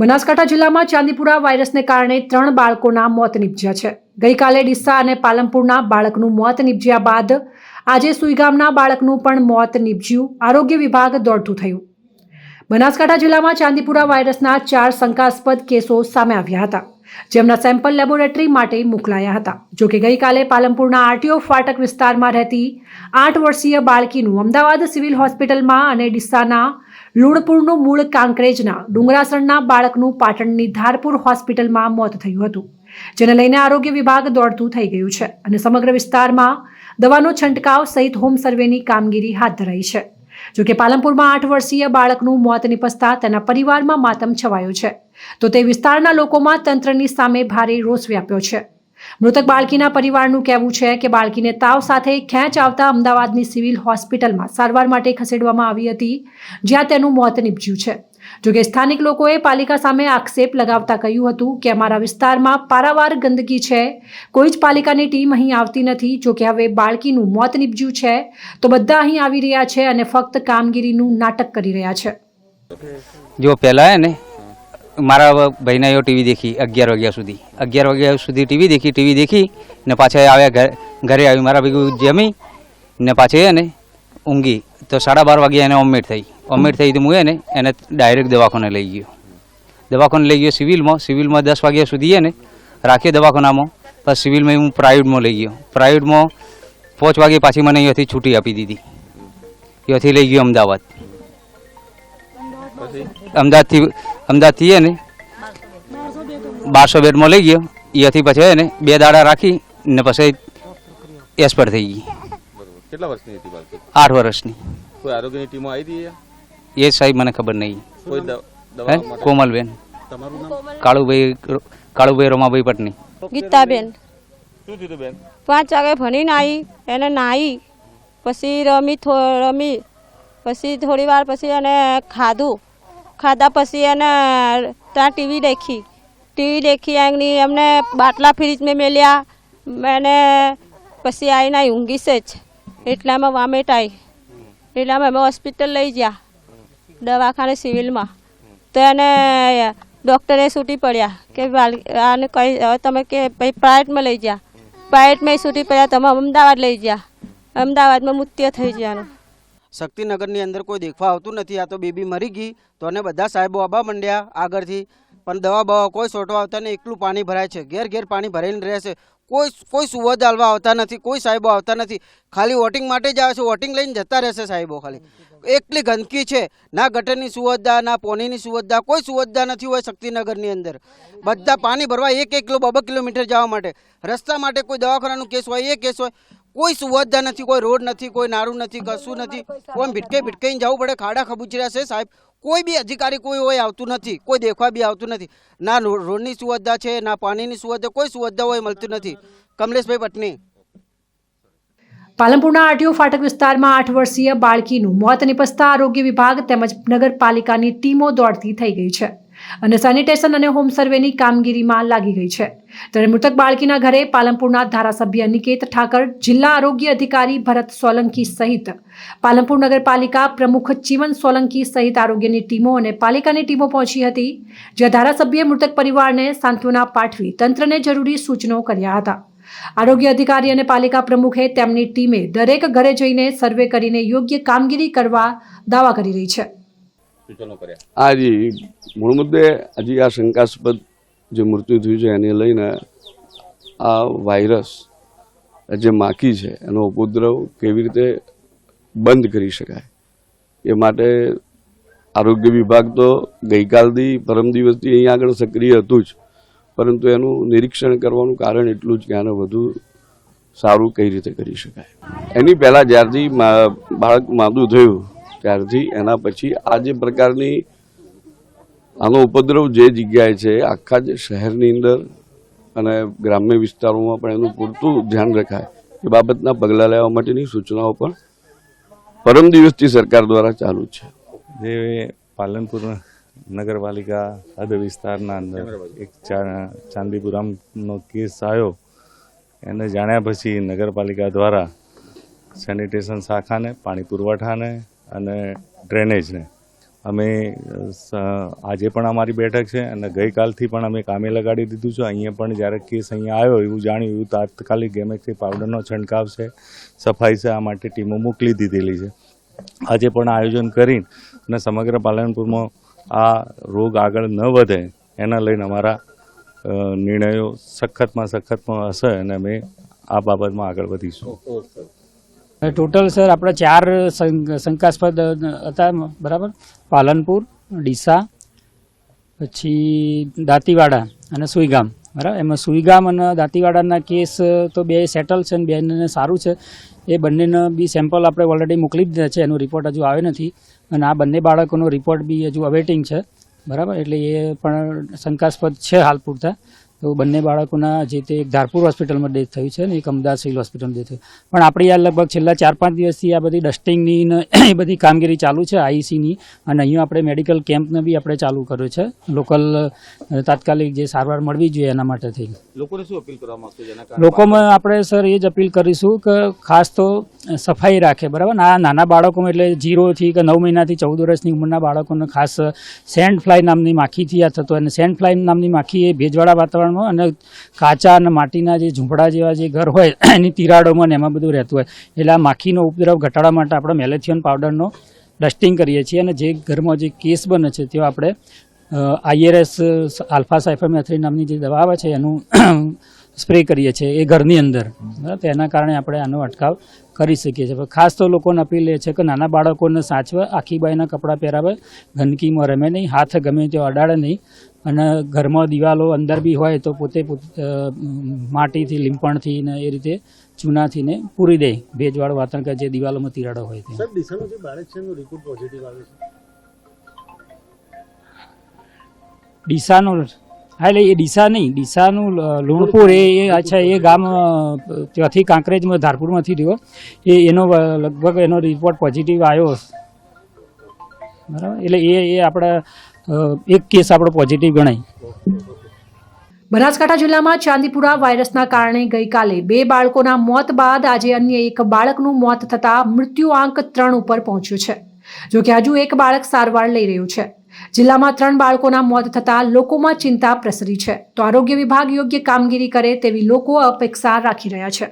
બનાસકાંઠા જિલ્લામાં ચાંદીપુરા વાયરસને કારણે ત્રણ બાળકોના મોત નીપજ્યા છે. ગઈકાલે ડીસા અને પાલનપુરના બાળકનું મોત નિપજ્યા બાદ આજે સુઈગામના બાળકનું પણ મોત નીપજ્યું. આરોગ્ય વિભાગ દોડતું થયું. બનાસકાંઠા જિલ્લામાં ચાંદીપુરા વાયરસના ચાર શંકાસ્પદ કેસો સામે આવ્યા હતા, જેમના સેમ્પલ લેબોરેટરી માટે મોકલાયા હતા. જોકે ગઈકાલે પાલનપુરના આરટીઓ ફાટક વિસ્તારમાં રહેતી આઠ વર્ષીય બાળકીનું અમદાવાદ સિવિલ હોસ્પિટલમાં અને ડીસાના લુણપુરનું મૂળ કાંકરેજના ડુંગરાસણના બાળકનું પાટણની ધારપુર હોસ્પિટલમાં મોત થયું હતું, જેને લઈને આરોગ્ય વિભાગ દોડતું થઈ ગયું છે અને સમગ્ર વિસ્તારમાં દવાનો છંટકાવ સહિત હોમ સર્વેની કામગીરી હાથ ધરાઈ છે. જોકે પાલનપુરમાં આઠ વર્ષીય બાળકનું મોત નિપજતા તેના પરિવારમાં માતમ છવાયો છે, તો તે વિસ્તારના લોકોમાં તંત્રની સામે ભારે રોષ વ્યાપ્યો છે. મૃતક બાળકીના પરિવારનું કહેવું છે કે બાળકીને તાવ સાથે ખેંચ આવતા અમદાવાદની સિવિલ હોસ્પિટલમાં સારવાર માટે ખસેડવામાં આવી હતી, જ્યાં તેનું મોત નીપજ્યું છે. જોકે સ્થાનિક લોકોએ પાલિકા સામે આક્ષેપ લગાવતા કહ્યું હતું કે અમારા વિસ્તારમાં પારાવાર ગંદકી છે, કોઈ જ પાલિકાની ટીમ અહીં આવતી નથી. જોકે હવે બાળકીનું મોત નીપજ્યું છે, તો બધા અહીં આવી રહ્યા છે અને ફક્ત કામગીરીનું નાટક કરી રહ્યા છે. જો પહેલાં હે ને મારા ભાઈને એવો ટીવી દેખી અગિયાર વાગ્યા સુધી. અગિયાર વાગ્યા સુધી ટીવી દેખી ટીવી દેખી, ને પાછા આવ્યા ઘરે ઘરે આવી મારા ભેગું જમી, ને પાછી એને ઊંઘી. તો સાડા બાર વાગે એને ઓમેટ થઈ. ઓમેટ થઈ તો હું એને એને ડાયરેક્ટ દવાખાને લઈ ગયો. દવાખાને લઈ ગયો સિવિલમાં. સિવિલમાં દસ વાગ્યા સુધી એને રાખ્યો દવાખાનામાં. પછી સિવિલમાં હું પ્રાઇવેટમાં લઈ ગયો. પ્રાઇવેટમાં પાંચ વાગે પાછી મને અહીંયાથી છૂટી આપી દીધી. અહીંયાથી લઈ ગયો અમદાવાદ. અમદાવાદથી અમદાવાદથી એને બારસો બેડમાં લઈ ગયો. અહીંયાથી પછી એને બે દાડા રાખી ને પછી એસપર થઈ ગઈ. કેટલા વર્ષની હતી આઠ વર્ષની. કોઈ આરોગ્યની ટીમો આવી હતી એ સાહેબ મને ખબર નહીં. કોઈ હે? કોમલબેન. તમારું નામ? કાળુભાઈ કાળુભાઈ રોમાભાઈ પટની. ગીતાબેન. શું થયું બેન? પાંચ વાગે ભણીને આવી એને નાહી પછી રમી રમી પછી થોડી વાર પછી એને ખાધું. ખાધા પછી એને ત્યાં ટીવી દેખી. ટીવી દેખી એની અમને બાટલા ફ્રીજમાં મેલ્યા. એને પછી આવીને ઊંઘી છે જ. એટલામાં વોમિટ આવી એટલામાં અમે હોસ્પિટલ લઈ ગયા. દવાખાને સિવિલમાં. તો એને ડૉક્ટરે છૂટી પડ્યા કે આને કઈ હવે તમે કે ભાઈ પ્રાઇવેટમાં લઈ ગયા. પ્રાઇવેટમાં છૂટી પડ્યા તમે અમદાવાદ લઈ ગયા. અમદાવાદમાં મૃત્યુ થઈ જવાનું શક્તિનગરની અંદર કોઈ દેખવા આવતું નથી. આ તો બેબી મરી ગઈ. તો અને બધા સાહેબો આબા મંડ્યા આગળથી. પણ દવા બવા કોઈ સોટવા આવતા નહીં. એકલું પાણી ભરાય છે. ઘેર ઘેર પાણી ભરાઈને રહે છે કોઈ કોઈ સુવદ હાલવા આવતા નથી. કોઈ સાહેબો આવતા નથી. ખાલી વોટિંગ માટે જ આવે છે. વોટિંગ લઈને જતા રહેશે સાહેબો ખાલી. એટલી ગંદકી છે. ના ગટરની સુવિધા, ના પોનીની સુવિધા. કોઈ સુવિધા નથી હોય શક્તિનગરની અંદર. બધા પાણી ભરવા એક એક કિલો બબ કિલોમીટર જવા માટે. રસ્તા માટે કોઈ દવાખાનાનું કેસ હોય, એ કેસ હોય. કોઈ સુવિધા નથી કોઈ રોડ નથી કોઈ નારું નથી કશું નથી. કોઈ ભીટકે ભીટકાઈને જવું પડે? ખાડા ખબૂચર્યા છે સાહેબ. કોઈ બી અધિકારી કોઈ હોય આવતું નથી. કોઈ દેખવા બી આવતું નથી. ના રોડની સુવિધા છે ના પાણીની સુવિધા કોઈ સુવિધા હોય મળતી નથી. કમલેશભાઈ પટની. પાલનપુરના આરટીઓ ફાટક વિસ્તારમાં આઠ વર્ષીય બાળકીનું મોત નિપજતા આરોગ્ય વિભાગ તેમજ નગરપાલિકાની ટીમો દોડતી થઈ ગઈ છે. અને સેનિટેશન અને હોમ સર્વેની કામગીરીમાં લાગી ગઈ છે. ત્યારે મૃતક બાળકીના ઘરે પાલનપુરના ધારાસભ્ય નિકેત ઠાકર, જિલ્લા આરોગ્ય અધિકારી ભરત સોલંકી સહિત પાલનપુર નગરપાલિકા પ્રમુખ ચીમન સોલંકી સહિત આરોગ્યની ટીમો અને પાલિકાની ટીમો પહોંચી હતી, જ્યાં ધારાસભ્યે મૃતક પરિવારને સાંત્વના પાઠવી તંત્રને જરૂરી સૂચનો કર્યા હતા. આરોગ્ય અધિકારી અને પાલિકા પ્રમુખે તેમની ટીમે દરેક ઘરે જઈને સર્વે કરીને યોગ્ય કામગીરી કરવા દાવા કરી રહી છે. સૂચનો કર્યા. આ જી મૂળ મુદ્દે હજી આ શંકાસ્પદ જે મૃત્યુ થયું છે એને લઈને આ વાયરસ જે માખી છે એનો ઉપદ્રવ કેવી રીતે બંધ કરી શકાય? એ માટે આરોગ્ય વિભાગ તો ગઈકાલથી પરમ દિવસથી અહીં આગળ સક્રિય હતું જ. પરંતુ એનું નિરીક્ષણ કરવાનું કારણ એટલું જ કે આને વધુ સારું કઈ રીતે કરી શકાય? એની પહેલાં જ્યારથી બાળક માદું થયું ત્યારથી એના પછી આ જે પ્રકારની આનો ઉપદ્રવ જે જગ્યાએ છે, આખા જ શહેરની અંદર અને ગ્રામ્ય વિસ્તારોમાં પણ એનું પૂરતું ધ્યાન રખાય, એ બાબતના પગલાં લેવા માટેની સૂચનાઓ પણ પરમ દિવસથી સરકાર દ્વારા ચાલુ છે. જે પાલનપુર નગરપાલિકા હદ વિસ્તારના અંદર એક ચાંદીપુરામનો કેસ આવ્યો, એને જાણ્યા પછી નગરપાલિકા દ્વારા સેનિટેશન શાખાને, પાણી પુરવઠાને અને ડ્રેનેજને અમે આજે પણ અમારી બેઠક છે અને ગઈકાલથી પણ અમે કામે લગાડી દીધું છે. અહીંયા પણ જ્યારે કેસ અહીંયા આવ્યો, એવું જાણ્યું, એવું તાત્કાલિક ગેમેક્સી પાવડરનો છંટકાવ છે, સફાઈ છે, આ માટે ટીમો મોકલી દીધેલી છે. આજે પણ આયોજન કરી અને સમગ્ર પાલનપુરમાં આ રોગ આગળ ન વધે એના લઈને અમારા નિર્ણયો સખતમાં સખતમાં હશે અને અમે આ બાબતમાં આગળ વધીશું. ટોટલ, સર, આપણે ચાર શંકાસ્પદ હતા, બરાબર? પાલનપુર, ડીસા, પછી દાંતીવાડા અને સુઈગામ, બરાબર? એમાં સુઈગામ અને દાંતીવાડાના કેસ તો બે સેટલ છે અને બેને સારું છે. એ બંનેના બી સેમ્પલ આપણે ઓલરેડી મોકલી દીધા છે, એનો રિપોર્ટ હજુ આવ્યો નથી. અને આ બંને બાળકોનો રિપોર્ટ બી હજુ અવેટિંગ છે, બરાબર? એટલે એ પણ શંકાસ્પદ છે હાલ પૂરતા. તો બંને બાળકોના જે તે ધારપુર હોસ્પિટલમાં ડેથ થયું છે ને એક અમદાવાદ સિવિલ હોસ્પિટલમાં ડેથ થયું. પણ આપણે આ લગભગ છેલ્લા ચાર પાંચ દિવસથી આ બધી ડસ્ટિંગની ને એ બધી કામગીરી ચાલુ છે આઈસીની. અને અહીંયા આપણે મેડિકલ કેમ્પને બી આપણે ચાલુ કર્યો છે. લોકલ તાત્કાલિક જે સારવાર મળવી જોઈએ એના માટે થઈ લોકોને શું અપીલ કરવા માંગશો જેના કારણે લોકોમાં આપણે સર એ જ અપીલ કરીશું કે ખાસ તો સફાઈ રાખે, બરાબર? આ નાના બાળકોમાં એટલે જીરોથી કે નવ મહિનાથી ચૌદ વર્ષની ઉંમરના બાળકોને ખાસ સેન્ડ ફ્લાય નામની માખીથી આ થતો અને સેન્ડ ફ્લાય નામની માખી એ ભેજવાળા વાતાવરણમાં અને કાચા અને માટીના જે ઝૂંપડા જેવા જે ઘર હોય, એની તિરાડોમાં ને એમાં બધું રહેતું હોય. એટલે આ માખીનો ઉપદ્રવ ઘટાડવા માટે આપણે મેલેથિયન પાવડરનો ડસ્ટિંગ કરીએ છીએ. અને જે ઘરમાં જે કેસ બને છે, તેઓ આપણે આઈઆરએસ, આલ્ફા સાયફામેથ્રી નામની જે દવા આવે છે, એનું સ્પ્રે કરીએ છીએ એ ઘરની અંદર. તેના કારણે આપણે આનો અટકાવ કરી શકીએ છીએ. ખાસ તો લોકોને અપીલ એ છે કે નાના બાળકોને સાચવે આખી બાઈના કપડાં પહેરાવે ગંદકીમાં રમે નહીં હાથ ગમે તે અડાડે નહીં અને ઘરમાં દિવાલો અંદર બી હોય તો પોતે માટીથી લીંપણથી ને એ રીતે ચૂનાથી ને પૂરી દે. ભેજવાળું વાતાવરણ કે જે દિવાલોમાં તિરાડો હોય તે સાહેબ જે બાળક છે એનો રિપોર્ટ પોઝિટિવ આવે છે. ડીસાનો હા, એટલે એ ડીસા નહીં. ડીસાનું લુણપુર એ અચ્છા, એ ગામ ત્યાંથી કાંકરેજમાં, ધારપુરમાંથી રહ્યો એ, એનો લગભગ એનો રિપોર્ટ પોઝિટિવ આવ્યો. બરાબર? એટલે એ એ આપણા એક કેસ આપણો પોઝિટિવ ગણાય. બનાસકાંઠા જિલ્લામાં ચાંદીપુરા વાયરસના કારણે ગઈકાલે બે બાળકોના મોત બાદ આજે અન્ય એક બાળકનું મોત થતાં મૃત્યુઆંક ત્રણ ઉપર પહોંચ્યો છે. જોકે હજુ એક બાળક સારવાર લઈ રહ્યું છે. જિલ્લામાં ત્રણ બાળકોના મોત થતાં લોકોમાં ચિંતા પ્રસરી છે. તો આરોગ્ય વિભાગ યોગ્ય કામગીરી કરે તેવી લોકો અપેક્ષા રાખી રહ્યા છે.